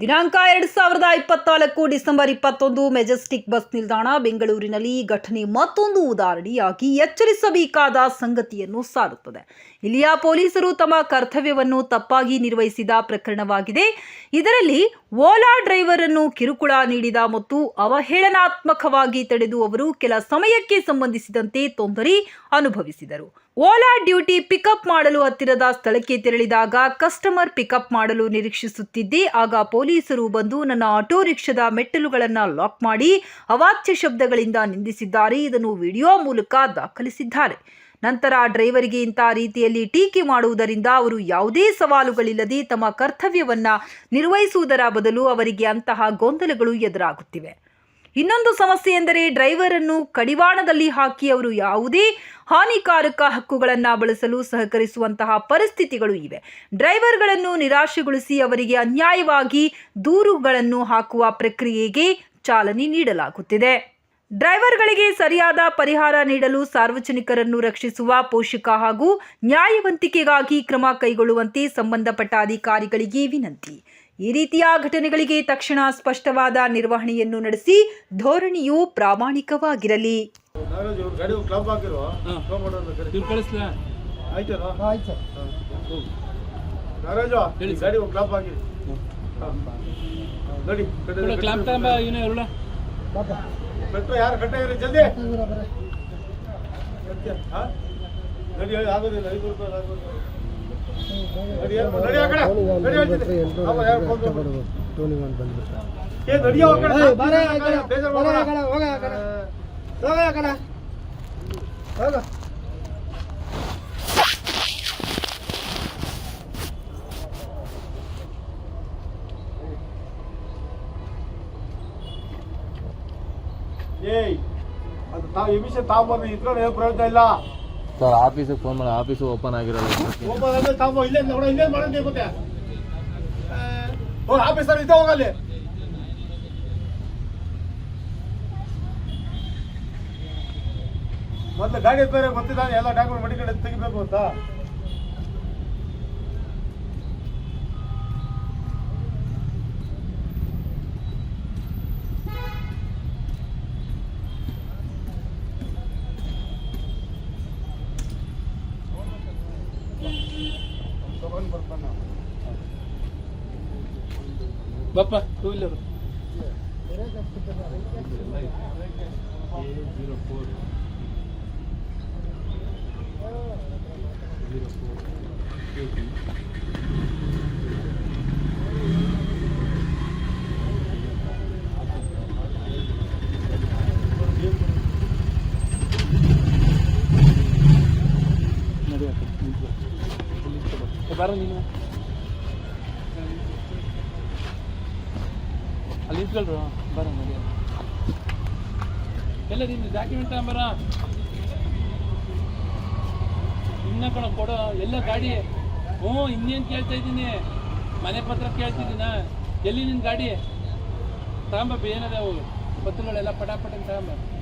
ದಿನಾಂಕ ಎರಡು ಸಾವಿರದ ಇಪ್ಪತ್ನಾಲ್ಕು ಡಿಸೆಂಬರ್ ಇಪ್ಪತ್ತೊಂದು ಮೆಜೆಸ್ಟಿಕ್ ಬಸ್ ನಿಲ್ದಾಣ ಬೆಂಗಳೂರಿನಲ್ಲಿ ಈ ಘಟನೆ ಮತ್ತೊಂದು ಉದಾಹರಣೆಯಾಗಿ ಎಚ್ಚರಿಸಬೇಕಾದ ಸಂಗತಿಯನ್ನು ಸಾರುತ್ತದೆ. ಇಲ್ಲಿಯ ಪೊಲೀಸರು ತಮ್ಮ ಕರ್ತವ್ಯವನ್ನು ತಪ್ಪಾಗಿ ನಿರ್ವಹಿಸಿದ ಪ್ರಕರಣವಾಗಿದೆ. ಇದರಲ್ಲಿ ಓಲಾ ಡ್ರೈವರ್ ಅನ್ನು ಕಿರುಕುಳ ನೀಡಿದ ಮತ್ತು ಅವಹೇಳನಾತ್ಮಕವಾಗಿ ತಡೆದು ಅವರು ಕೆಲ ಸಮಯಕ್ಕೆ ಸಂಬಂಧಿಸಿದಂತೆ ತೊಂದರೆ ಅನುಭವಿಸಿದರು. ಓಲಾ ಡ್ಯೂಟಿ ಪಿಕಪ್ ಮಾಡಲು ಹತ್ತಿರದ ಸ್ಥಳಕ್ಕೆ ತೆರಳಿದಾಗ ಕಸ್ಟಮರ್ ಪಿಕಪ್ ಮಾಡಲು ನಿರೀಕ್ಷಿಸುತ್ತಿದ್ದೆ. ಆಗ ಪೊಲೀಸರು ಬಂದು ನನ್ನ ಆಟೋ ರಿಕ್ಷಾದ ಮೆಟ್ಟಲುಗಳನ್ನು ಲಾಕ್ ಮಾಡಿ ಅವಾಚ್ಯ ಶಬ್ದಗಳಿಂದ ನಿಂದಿಸಿದ್ದಾರೆ. ಇದನ್ನು ವಿಡಿಯೋ ಮೂಲಕ ದಾಖಲಿಸಿದ್ದಾರೆ. ನಂತರ ಡ್ರೈವರಿಗೆ ಇಂಥ ರೀತಿಯಲ್ಲಿ ಟೀಕೆ ಮಾಡುವುದರಿಂದ ಅವರು ಯಾವುದೇ ಸವಾಲುಗಳಿಲ್ಲದೆ ತಮ್ಮ ಕರ್ತವ್ಯವನ್ನ ನಿರ್ವಹಿಸುವುದರ ಬದಲು ಅವರಿಗೆ ಅಂತಹ ಗೊಂದಲಗಳು ಎದುರಾಗುತ್ತಿವೆ. ಇನ್ನೊಂದು ಸಮಸ್ಯೆ ಎಂದರೆ ಡ್ರೈವರ್ ಅನ್ನು ಕಡಿವಾಣದಲ್ಲಿ ಹಾಕಿ ಅವರು ಯಾವುದೇ ಹಾನಿಕಾರಕ ಹಕ್ಕುಗಳನ್ನು ಬಳಸಲು ಸಹಕರಿಸುವಂತಹ ಪರಿಸ್ಥಿತಿಗಳು ಇವೆ. ಡ್ರೈವರ್ಗಳನ್ನು ನಿರಾಶೆಗೊಳಿಸಿ ಅವರಿಗೆ ಅನ್ಯಾಯವಾಗಿ ದೂರುಗಳನ್ನು ಹಾಕುವ ಪ್ರಕ್ರಿಯೆಗೆ ಚಾಲನೆ ನೀಡಲಾಗುತ್ತಿದೆ. ಡ್ರೈವರ್ಗಳಿಗೆ ಸರಿಯಾದ ಪರಿಹಾರ ನೀಡಲು ಸಾರ್ವಜನಿಕರನ್ನು ರಕ್ಷಿಸುವ ಪೋಷಕ ಹಾಗೂ ನ್ಯಾಯವಂತಿಕೆಗಾಗಿ ಕ್ರಮ ಕೈಗೊಳ್ಳುವಂತೆ ಸಂಬಂಧಪಟ್ಟ ಅಧಿಕಾರಿಗಳಿಗೆ ವಿನಂತಿ. ಈ ರೀತಿಯ ಘಟನೆಗಳಿಗೆ ತಕ್ಷಣ ಸ್ಪಷ್ಟವಾದ ನಿರ್ವಹಣೆಯನ್ನು ನಡೆಸಿ ಧೋರಣೆಯು ಪ್ರಾಮಾಣಿಕವಾಗಿರಲಿ. ಜಲ್ದಿ? ಇವರ ಬರ ಸತ್ಯ ಹಾ ನಡಿ ಹೇಳಿ ಆಗೋದಿಲ್ಲ ಐದು ರೂಪಾಯಿ ಆಗೋದಿಲ್ಲ ನಡಿ ಏನು ನಡಿ ಆ ಕಡೆ ನಡಿ ಹೇಳ್ತೀನಿ ಅವ ಯಾರು ಫೋನ್ ಮಾಡ್ಬಿಡು. ಟೋನಿಗೆ ಒಂದು ಬಂದ್ಬಿಟ್ರೆ ಏ ನಡಿಯೋ ಆ ಕಡೆ ಏಯ್, ಬಾರೆ ಆ ಕಡೆ, ಬೇಜಾರ್ ಬಾರೆ ಆ ಮಾಡ್ಬೇಡ. ಕಡೆ, ಹೋಗ ಆ ಕಡೆ. ಹೋಗ ಆ ಕಡೆ ಹೋಗ ಏಯ್ ಅದು ತಾವು ಎಮಿಷನ್ ತಾವು ಇಟ್ಕೊಂಡು ಏನು ಪ್ರಯೋಜನ ಇಲ್ಲ ಸರ್, ಆಫೀಸಿಗೆ ಫೋನ್ ಮಾಡಿ, ಆಫೀಸ್ ಓಪನ್ ಆಗಿರಲ್ಲ ಆಫೀಸರ್ ಮೊದಲು ಗಾಡಿ ಬೇರೆ ಗೊತ್ತಿಲ್ಲ ಎಲ್ಲ ಡಾಕ್ಯುಮೆಂಟ್ ಮಡಿಕಡೆ ತೆಗಿಬೇಕು ಅಂತ. ತಗೊಂಡ್ ಬರ್ತಾನೆ ನಾವು. ಬಪ್ಪ ಟೂ ವೀಲರ್ ಬಾರ ನೀನು ಅಲ್ಲಿ ನಿಂತ್ಕೊಳ್ರು ಬರ ಎಲ್ಲ ನಿಮ್ದು ಡಾಕ್ಯುಮೆಂಟ್ ಬರ ಇನ್ನ ಕಣ ಕೊಡೋ. ಎಲ್ಲ ಗಾಡಿ. ಹ್ಞೂ, ಇನ್ನೇನು ಕೇಳ್ತಾ ಇದ್ದೀನಿ. ಮನೆ ಪತ್ರ ಕೇಳ್ತಿದ್ದೀನ? ಎಲ್ಲಿ ನಿನ್ನ ಗಾಡಿ? ತಗೊಂಬ ಏನದಾವು? ಪತ್ರಗಳೆಲ್ಲ ಪಟಾಪಟ ತಗೊಂಬ.